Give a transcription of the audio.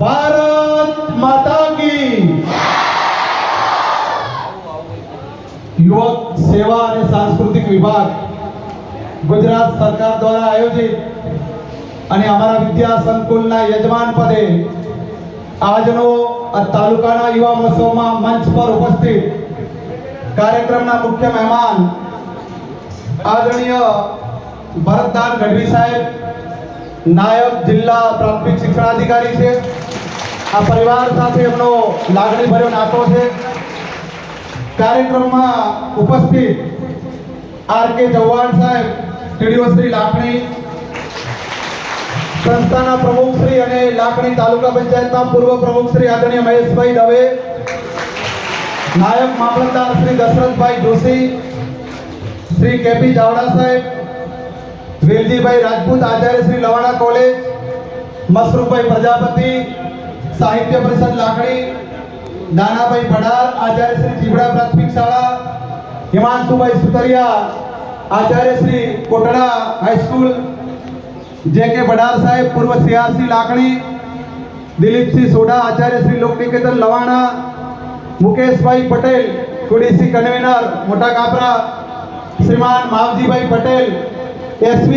ભારત માતા કી. યુવક સેવા અને સાંસ્કૃતિક વિભાગ ગુજરાત સરકાર દ્વારા આયોજિત અને અમારા વિદ્યા સંકુલના યજમાન પદે આજનો તાલુકાના યુવા મહોત્સવમાં મંચ પર ઉપસ્થિત કાર્યક્રમના મુખ્ય મહેમાન આદરણીય ભરતદાન ગઢવી સાહેબ, નાયબ જિલ્લા પ્રાથમિક શિક્ષણાધિકારી છે. આ પરિવાર સાથે એમનો લાગણી ભર્યો નાતો છે. કાર્યક્રમમાં ઉપસ્થિત આર કે ચૌહાણ સાહેબ, ટીડીઓ શ્રી લાખણી, સંસ્થાના પ્રમુખ શ્રી અને લાખણી તાલુકા પંચાયતના પૂર્વ પ્રમુખ શ્રી આદરણીય મહેશભાઈ દવે, નાયબ મામલતદાર શ્રી દશરથભાઈ જોશી, શ્રી કેપી ચાવડા સાહેબ, વેલજીભાઈ રાજપૂત આચાર્ય શ્રી લવાણા કોલેજ મશરૂભાઈ પ્રજાપતિ સાહિત્ય પરિષદ લાકડી, નાનાભાઈ ભડાર આચાર્ય શ્રી ચીબડા પ્રાથમિક શાળા, હિમાંશુભાઈ સુતરિયા, આચાર્ય શ્રી કોટડા હાઈસ્કૂલ જે કે ભડાર સાહેબ, પૂર્વ સીઆરસી લાકડી, દિલીપસિંહ સોઢા, આચાર્ય Shri Lokniketan Lavana, Mukeshbhai Patel કુડીસી convener, Mota Kapra, Shriman Mavjibhai Patel S V